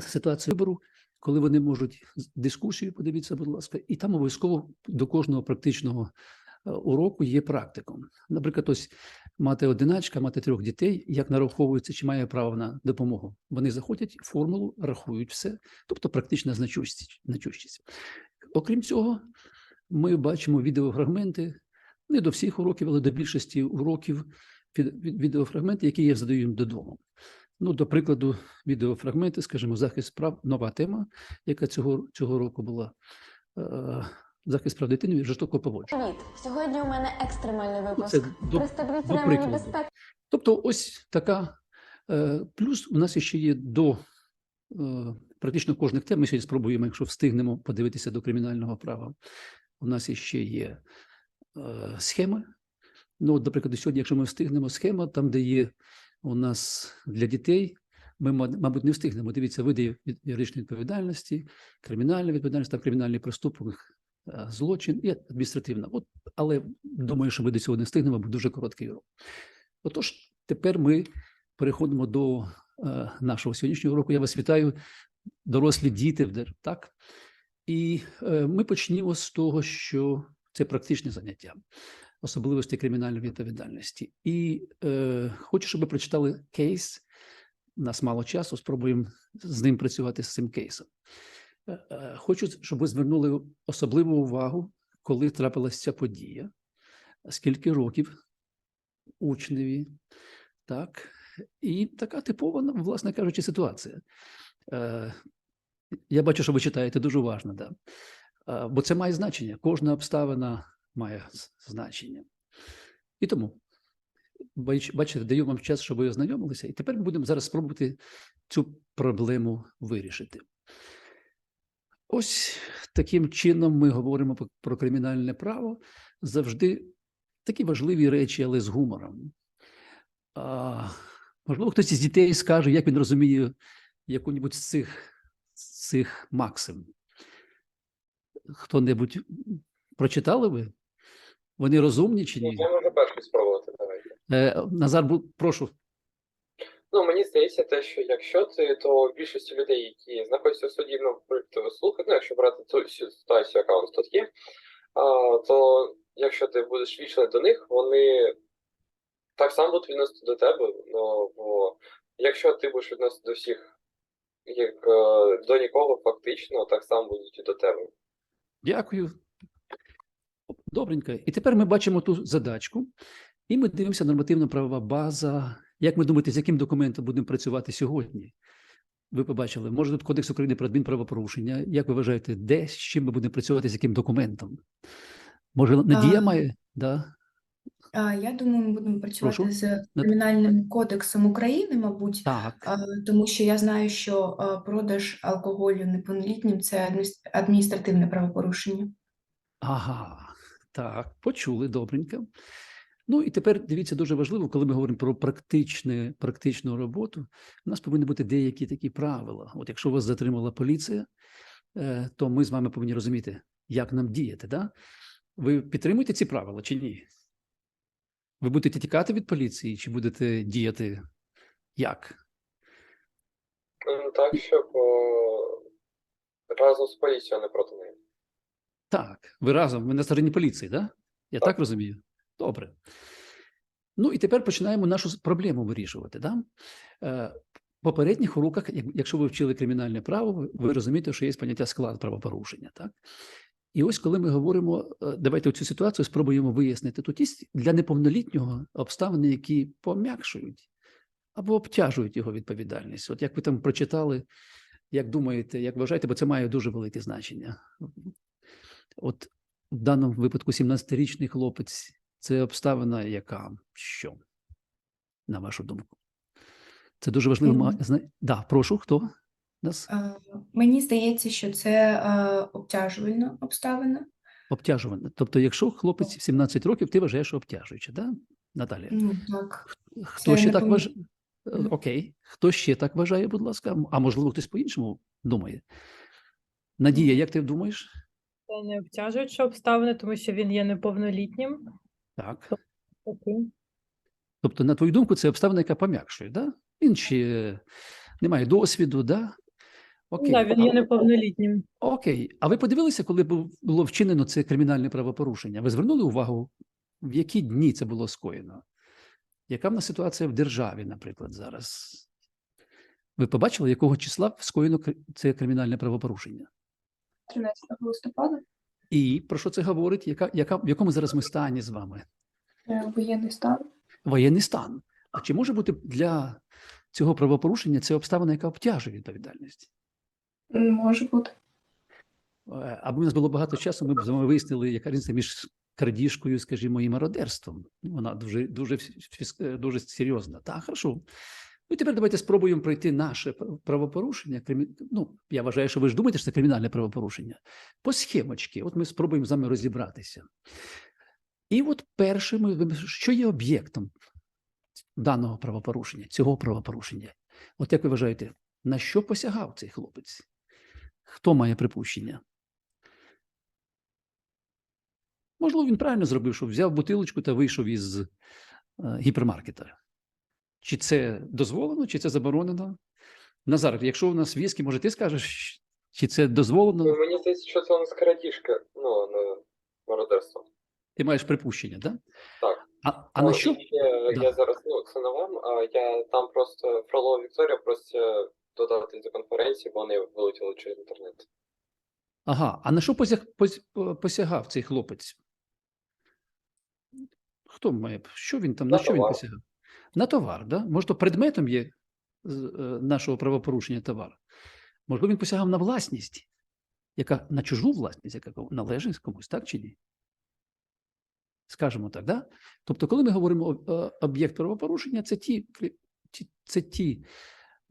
ситуацію вибору, коли вони можуть дискусію, подивіться, будь ласка, і там обов'язково до кожного практичного е, уроку є практикум. Наприклад, ось мати одиначка, мати трьох дітей, як нараховується, чи має право на допомогу. Вони заходять, формулу, рахують все, тобто практична значущість. Окрім цього, ми бачимо відеофрагменти не до всіх уроків, але до більшості уроків від- від- відеофрагменти, які я задаю їм додому. Ну, до прикладу, відеофрагменти, скажімо, захист прав, нова тема, яка цього, цього року була. Е, захист прав дитини від жорстокого поводження. Привіт! Сьогодні у мене екстремальний Ну, випуск. Це до, до прикладу. безпеки. Тобто, ось така. Е, плюс у нас ще є до е, практично кожних тем. Ми сьогодні спробуємо, якщо встигнемо подивитися до кримінального права. У нас ще є схеми. Ну, от, до прикладу, сьогодні, якщо ми встигнемо схема, там, де є у нас для дітей, ми, ма- мабуть, не встигнемо. Дивіться, види юридичної відповідальності, кримінальна відповідальність, там кримінальний проступок, е, злочин і адміністративна. От, але думаю, що ми до цього не встигнемо, бо дуже короткий урок. Отож, тепер ми переходимо до е, нашого сьогоднішнього року. Я вас вітаю, дорослі діти, вдер- так? І е, ми почнемо з того, що це практичне заняття, особливості кримінальної відповідальності. І е, хочу, щоб ви прочитали кейс. У нас мало часу, спробуємо з ним працювати з цим кейсом. Е, е, Хочу, щоб ви звернули особливу увагу, коли трапилася ця подія, скільки років учневі, так, і така типова, ну, власне кажучи, ситуація. Е, я бачу, що ви читаєте дуже уважно, да. Е, бо це має значення. Кожна обставина має значення. І тому, бач- бачите, даю вам час, щоб ви ознайомилися, і тепер ми будемо зараз спробувати цю проблему вирішити. Ось таким чином ми говоримо про- кримінальне право. Завжди такі важливі речі, але з гумором. А, можливо, хтось із дітей скаже, як він розуміє яку-небудь з цих, цих максим. Хто-небудь прочитали ви? Вони розумні чи ні? Я можу перший спробувати, давайте. Е, Назар, бу- прошу. Ну, мені здається, те, що якщо ти, то більшості людей, які знаходяться в суді, ну, наприклад, слухати, ну, якщо брати ту всю ситуацію, яка у нас тут є, а, то якщо ти будеш вічний до них, вони так само будуть відносити до тебе. Ну, бо якщо ти будеш відносити до всіх як е, до нікого, фактично, так само будуть і до тебе. Дякую. Добренько. І тепер ми бачимо ту задачку, і ми дивимося нормативно-правова база. Як ви думаєте, з яким документом будемо працювати сьогодні? Ви побачили, може тут Кодекс України про адмінправопорушення. Як ви вважаєте, де з чим ми будемо працювати, з яким документом? Може, Надія А, має? Да? А, Я думаю, ми будемо працювати Прошу. з Кримінальним кодексом України, мабуть, Так. а, тому що я знаю, що а, продаж алкоголю неповнолітнім це адміністративне правопорушення. Ага, так, почули добренько. Ну і тепер дивіться, дуже важливо, коли ми говоримо про практичне, практичну роботу, у нас повинні бути деякі такі правила. От якщо вас затримала поліція, е, то ми з вами повинні розуміти, як нам діяти. Да? Ви підтримуєте ці правила чи ні? Ви будете тікати від поліції, чи будете діяти як? Ну, Так, щоб разом з поліцією, не проти неї. Так, ви разом, ви на стороні поліції, да? Я так, Так. розумію? Добре. Ну і тепер починаємо нашу проблему вирішувати. Да? Е, в попередніх уроках, якщо ви вчили кримінальне право, ви- розумієте, що є поняття склад правопорушення. Так? І ось коли ми говоримо, е, давайте цю ситуацію спробуємо вияснити. Тут є для неповнолітнього обставини, які пом'якшують або обтяжують його відповідальність. От як ви там прочитали, як думаєте, як вважаєте, бо це має дуже велике значення. От в даному випадку 17-річний хлопець це обставина, яка що, на вашу думку? Це дуже важливо. Мгм. ма- зна- Да, прошу, хто нас А, Мені здається, що це а, обтяжувальна обставина. обтяжуване. Тобто, якщо хлопець 17 років, ти вважаєш, що обтяжуюче, да? Наталія? Ну так, Хто це ще так вважає? Мгм. Окей. Хто ще так вважає, будь ласка? А можливо, хтось по-іншому думає? Надія, як ти думаєш? Це не обтяжуючі обставини, тому що він є неповнолітнім. Так. Окей. Тобто, на твою думку, це обставина, яка пом'якшує, да? Він ще не має досвіду, да? Окей. Да, він є неповнолітнім. Окей. А ви подивилися, коли було вчинено це кримінальне правопорушення? Ви звернули увагу, в які дні це було скоєно? Яка в нас ситуація в державі, наприклад, зараз? Ви побачили, якого числа скоєно це кримінальне правопорушення? 13 листопада І про що це говорить? Яка, яка, в якому зараз ми стані з вами? е, воєнний стан. Воєнний стан. А чи може бути для цього правопорушення це обставина, яка обтяжує відповідальність? Може бути. Е, Аби у нас було багато часу, ми б з вами вияснили, яка різниця між крадіжкою, скажімо, і мародерством. Вона дуже, дуже, дуже серйозна. Так, хорошо. Ну, і тепер давайте спробуємо пройти наше правопорушення. Ну, я вважаю, що ви ж думаєте, що це кримінальне правопорушення. По схемочці, от ми спробуємо з вами розібратися. І от перше, ми, що є об'єктом даного правопорушення, цього правопорушення? От як ви вважаєте, на що посягав цей хлопець? Хто має припущення? Можливо, він правильно зробив, що взяв бутилочку та вийшов із е, гіпермаркета. Чи це дозволено, чи це заборонено? Назар, якщо у нас віскі, може, ти скажеш, чи це Ну, дозволено? мені здається, що це у нас крадіжка, ну, не мародерство. Ти маєш припущення, да? Так. А, а на Ну, що? ще Да. Я зараз, ну, це не вам, а я там просто Фролова Вікторія просто додати до конференції, бо вони вилетіли через інтернет. Ага, а на що посяг, пос- посягав цей хлопець? Хто має? Що він там? На, На що він посягав? На товар, да? Може, то предметом є е, нашого правопорушення товар. Можливо, він посягав на власність, яка на чужу власність, яка належить комусь, так чи ні? Скажемо так, да? Тобто, коли ми говоримо е, об'єкт правопорушення, це ті, це ті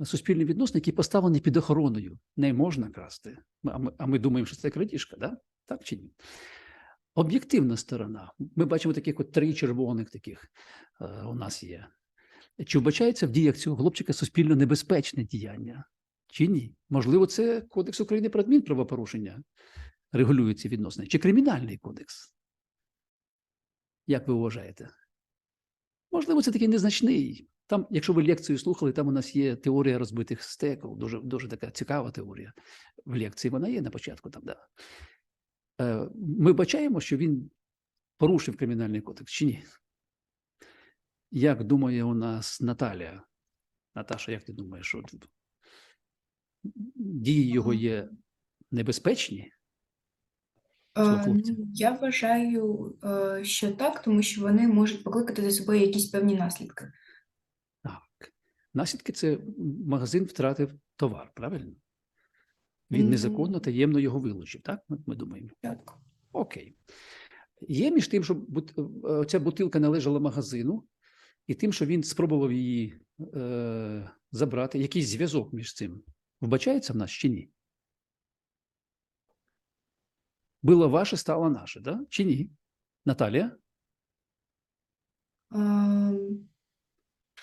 суспільні відносини, які поставлені під охороною. Не можна красти. А ми, а ми думаємо, що це крадіжка, да? так чи ні? Об'єктивна сторона. Ми бачимо таких от три червоних таких е, у нас є. Чи вбачається в діях цього хлопчика суспільно небезпечне діяння? Чи ні? Можливо, це Кодекс України про адмінправопорушення регулює ці відносини, чи кримінальний кодекс? Як ви вважаєте? Можливо, це такий незначний. Там, якщо ви лекцію слухали, там у нас є теорія розбитих стекол, дуже, дуже така цікава теорія. В лекції вона є на початку там, да. Е, Ми бачаємо, що він порушив кримінальний кодекс чи ні? Як думає у нас Наталія? Наташа, як ти думаєш, от дії його є небезпечні? Е, ну, Я вважаю, е, що так, тому що вони можуть покликати за собою якісь певні наслідки. Так. Наслідки це магазин втратив товар, правильно? Він незаконно, таємно його вилучив, так? Ми, думаємо. Так. Окей. Є між тим, що е, ця бутилка належала магазину, і тим, що він спробував її е, забрати, якийсь зв'язок між цим вбачається в нас чи ні? Було ваше, стало наше, да? чи ні? Наталія? Ем,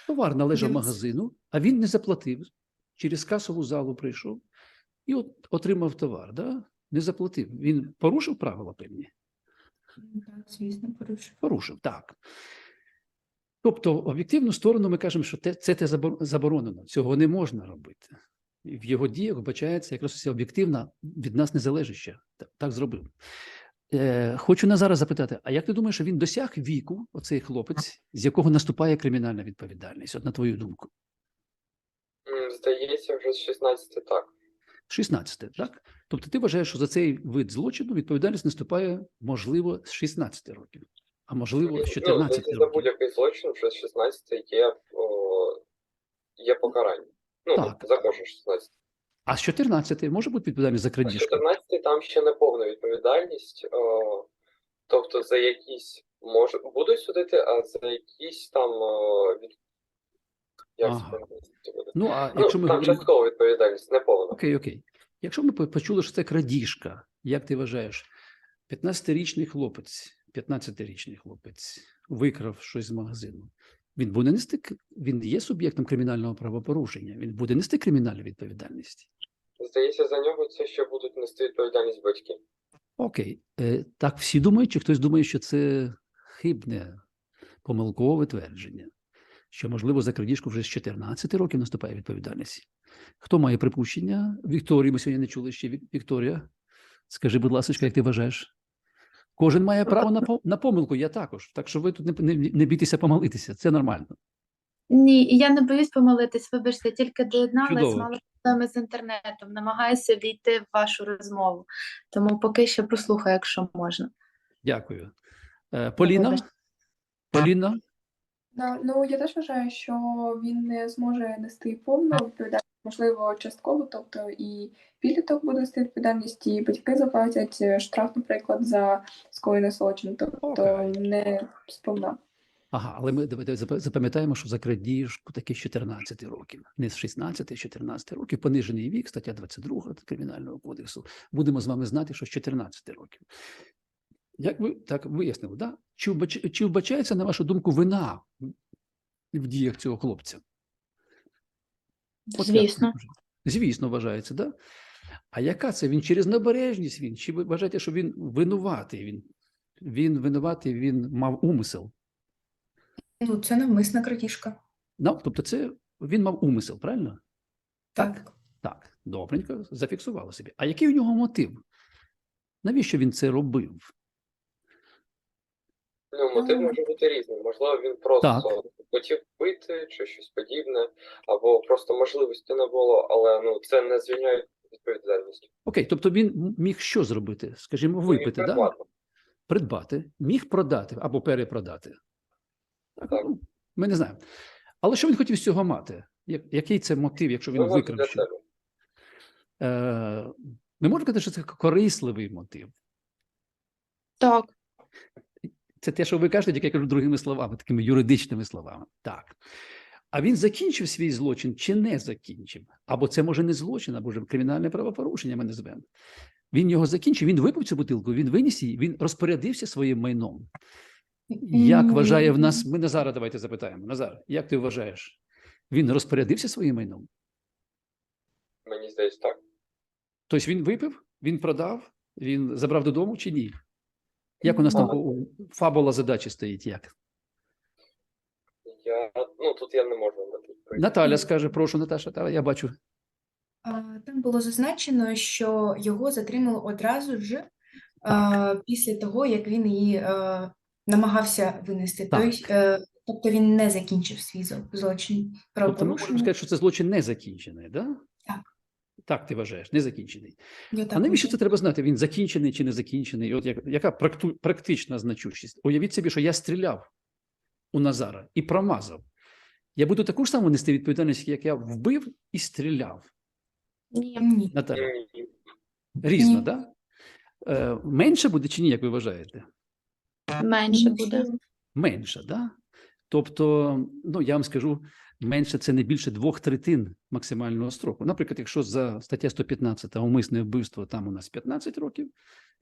Товар належав магазину, а він не заплатив. Через касову залу прийшов і от отримав товар. Да? Не заплатив. Він порушив правила певні? Так, звісно, порушив. Порушив, так. Тобто, об'єктивну сторону ми кажемо, що це те заборонено, цього не можна робити. В його діях вбачається якраз ця об'єктивна від нас незалежища. Так, так зробив. Е, хочу на зараз запитати: а як ти думаєш, що він досяг віку, оцей хлопець, з якого наступає кримінальна відповідальність? От на твою думку? Здається, вже з 16 так. 16, так? Тобто ти вважаєш, що за цей вид злочину відповідальність наступає, можливо, з 16 років, а можливо, з Ну, 14 здається, за будь-який злочин вже з 16 є, о, є покарання. Ну, Так. за кожен 16. А з 14 може бути відповідальність за крадіжку? 14 там ще не повна відповідальність. О, тобто за якісь може будуть судити, а за якісь там о, від... як Ага. буде? Ну, а Ну, якщо ми там говоримо... часткова відповідальність, не повна. Окей, окей. Якщо ми почули, що це крадіжка, як ти вважаєш, 15-річний хлопець, 15-річний хлопець викрав щось з магазину, він буде нести, він є суб'єктом кримінального правопорушення, він буде нести кримінальну відповідальність. Здається, за нього це ще будуть нести відповідальність батьки. Окей, е, так всі думають, чи хтось думає, що це хибне, помилкове твердження, що, можливо, за крадіжку вже з 14 років наступає відповідальність. Хто має припущення? Вікторію ми сьогодні не чули ще. Вікторія, скажи, будь ласка, як ти вважаєш? Кожен має право на, по- на помилку, я також. Так що ви тут не, не, не бійтеся помилитися, це нормально. Ні, я не боюсь помилитись, вибачте, тільки доєдналась, мала проблеми з інтернетом, намагаюся війти в вашу розмову, тому поки що прослухаю, якщо можна. Дякую. Е, Поліна? Вибачте. Поліна? Да, ну я теж вважаю, що він не зможе нести повну відповідальність, можливо, частково, тобто і підліток буде нести відповідальність, і батьки заплатять е, штраф, наприклад, за скоєний злочин, тобто Окей. не сповна. Ага, але ми запам'ятаємо, що за крадіжку таки з 14 років, не з 16, з 14 років, понижений вік, стаття 22 Кримінального кодексу. Будемо з вами знати, що з 14 років. Як ви так вияснили, да? чи, вбач, чи вбачається, на вашу думку, вина в діях цього хлопця? От Звісно. Звісно, вважається, да? А яка це? Він через небережність він? Чи ви вважаєте, що він винуватий? Він, він винуватий, він мав умисел? Ну, це навмисна крадіжка. Ну, тобто, це він мав умисел, правильно? Так. Так, добренько, зафіксували собі. А який у нього мотив? Навіщо він це робив? Ну, мотив може бути різним. Можливо, він просто хотів пити чи щось подібне, або просто можливості не було, але ну це не звільняє від відповідальності. Окей, тобто він міг що зробити? Скажімо, Він випити, да? придбати. міг продати або перепродати. Так, Так. ну, ми не знаємо. Але що він хотів з цього мати? Я- Який це мотив, якщо він для що? Е, ми можемо сказати, що це корисливий мотив. Так, Це те, що ви кажете, тільки я кажу другими словами, такими юридичними словами. Так. А він закінчив свій злочин чи не закінчив? Або це може не злочин, або вже кримінальне правопорушення ми назвемо. Він його закінчив, він випив цю бутилку, він виніс її, він розпорядився своїм майном. Як вважає в нас, ми Назара давайте запитаємо. Назар, як ти вважаєш? Він розпорядився своїм майном? Мені здається, так. Тобто він випив, він продав, він забрав додому чи ні? Як у нас там фабула задачі стоїть? Як? Я ну тут я не можу дати. Наталя скаже, прошу, Наташа, та я бачу. Там було зазначено, що його затримали одразу ж а, після того, як він її а, намагався винести. Так. Тобто, е, тобто він не закінчив свій злочин Тобто ми можемо сказати, що це злочин не закінчений, да? Так. Так, ти вважаєш, не закінчений. Я А навіщо це треба знати? Він закінчений чи не закінчений? От як, яка практу, практична значущість? Уявіть собі, що я стріляв у Назара і промазав. Я буду таку ж саму нести відповідальність, як я вбив і стріляв. ні. Ні. Наталя, різно, Ні. да? Е, менше буде чи ні, як ви вважаєте? менше буде. Менше, да? Тобто, ну я вам скажу, менше це не більше двох третин максимального строку. Наприклад, якщо за стаття 115 умисне вбивство, там у нас 15 років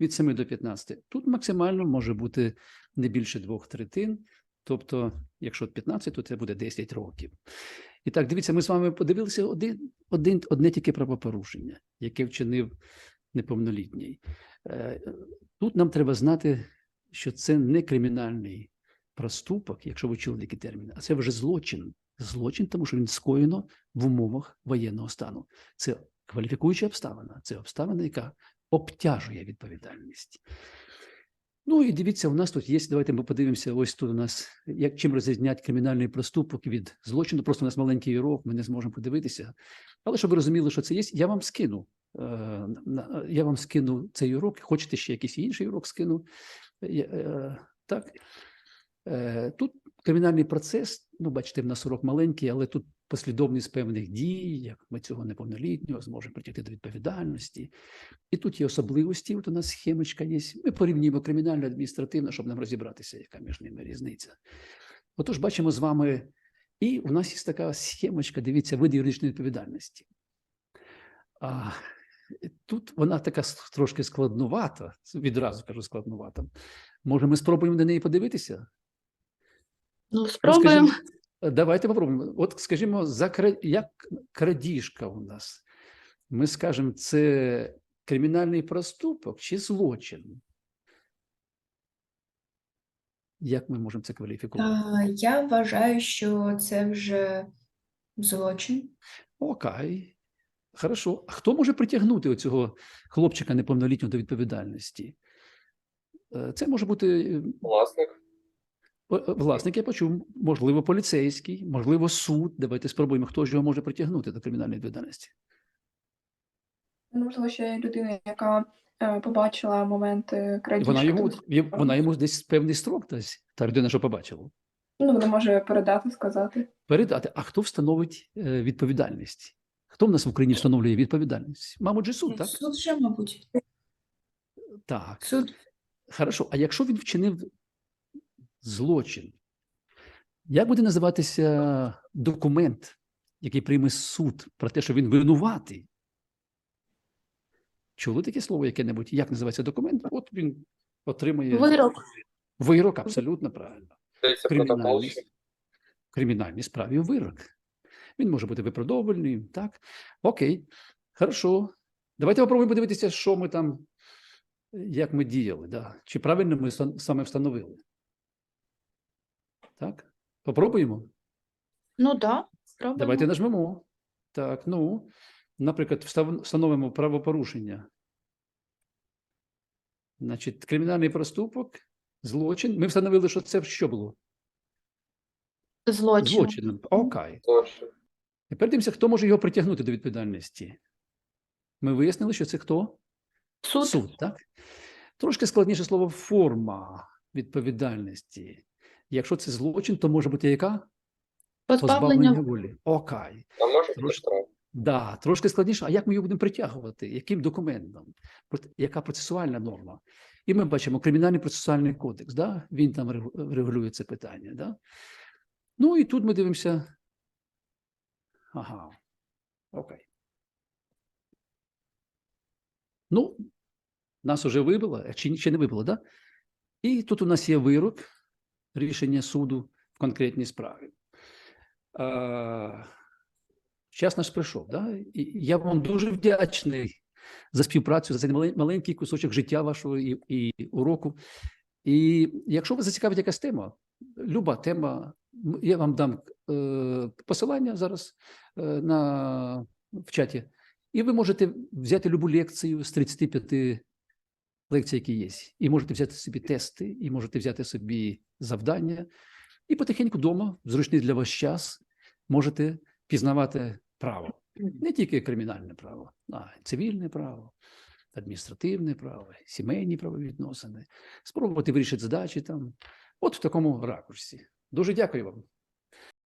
від 7 до 15, тут максимально може бути не більше двох третин. Тобто, якщо 15, то це буде 10 років. І так, дивіться, ми з вами подивилися один, один, одне тільки правопорушення, яке вчинив неповнолітній. Е, Тут нам треба знати, що це не кримінальний проступок, якщо ви чули такі терміни, а це вже злочин. Злочин, тому що він скоєно в умовах воєнного стану. Це кваліфікуюча обставина, це обставина, яка обтяжує відповідальність. Ну і дивіться, у нас тут є. Давайте ми подивимося. Ось тут у нас як чим розрізнять кримінальний проступок від злочину. Просто у нас маленький урок, ми не зможемо подивитися. Але щоб ви розуміли, що це є, я вам скину. е, Я вам скину цей урок. Хочете ще якийсь інший урок скину? Е, Так. Е, Тут кримінальний процес, ну, бачите, в нас урок маленький, але тут послідовність певних дій, як ми цього неповнолітнього зможемо притягти до відповідальності. І тут є особливості. От у нас схемочка є. Ми порівнюємо кримінально адміністративно, щоб нам розібратися, яка між ними різниця. Отож, бачимо з вами, і у нас є така схемочка, дивіться, види юридичної відповідальності. А, тут вона така трошки складнувата, відразу кажу складнувата. Може, ми спробуємо на неї подивитися? Ну, спробуємо. скажімо, Давайте попробуємо. От, скажімо, за кра- як крадіжка у нас. Ми скажемо, це кримінальний проступок чи злочин? Як ми можемо це кваліфікувати? Я вважаю, що це вже злочин. Окей. Хорошо. А хто може притягнути оцього хлопчика неповнолітнього до відповідальності? Е, Це може бути е, Власник. О, Власник, я почув, можливо, поліцейський, можливо, суд. Давайте спробуємо, хто ж його може притягнути до кримінальної відповідальності. Можливо, ще людина, яка е, побачила момент е, крадіжки. вона йому, вона йому десь певний строк дасть, та людина, що побачила. ну, вона може передати, сказати. Передати. А хто встановить е, відповідальність? Хто в нас в Україні встановлює відповідальність? Мабуть, же суд, так? Суд вже, мабуть. Так. Суд. Хорошо. А якщо він вчинив злочин, як буде називатися документ, який прийме суд про те, що він винуватий? Чули таке слово яке-небудь? Як називається документ? От він отримує Вирок. Вирок, абсолютно правильно. В кримінальній справі вирок. Він може бути виправдовувальний, так? Окей, хорошо. Давайте попробуємо подивитися, що ми там, як ми діяли, да? чи правильно ми саме встановили. Так? Попробуємо? Ну да, спробуємо. Давайте нажмемо. Так, ну, наприклад, встановимо правопорушення. Значить, кримінальний проступок, злочин. Ми встановили, що це що було? Злочин. Злочином. Окей. Злочин. Тепер дивимося, хто може його притягнути до відповідальності. Ми вияснили, що це хто? Суд. Суд, так? Трошки складніше слово форма відповідальності. Якщо це злочин, то може бути яка? Позбавлення волі. Окей. А може бути Трошки. штраф. Да, трошки складніше. А як ми його будемо притягувати? Яким документом? Яка процесуальна норма? І ми бачимо кримінальний процесуальний кодекс, да? він там регулює це питання. Да? Ну і тут ми дивимося. Ага. Окей. Ну, нас уже вибило, чи ще не вибило, да? І тут у нас є вирок, рішення суду в конкретній справі. Час наш прийшов. Да? І я вам дуже вдячний за співпрацю, за цей маленький кусочок життя вашого і, і уроку. І якщо вас зацікавить якась тема, люба тема, я вам дам е, посилання зараз е, на, в чаті, і ви можете взяти любу лекцію з 35 лекцій, які є. І можете взяти собі тести, і можете взяти собі завдання, і потихеньку вдома, в зручний для вас час, можете пізнавати право. Не тільки кримінальне право, а й цивільне право, адміністративне право, сімейні правовідносини, спробувати вирішити задачі там. От в такому ракурсі. Дуже дякую вам.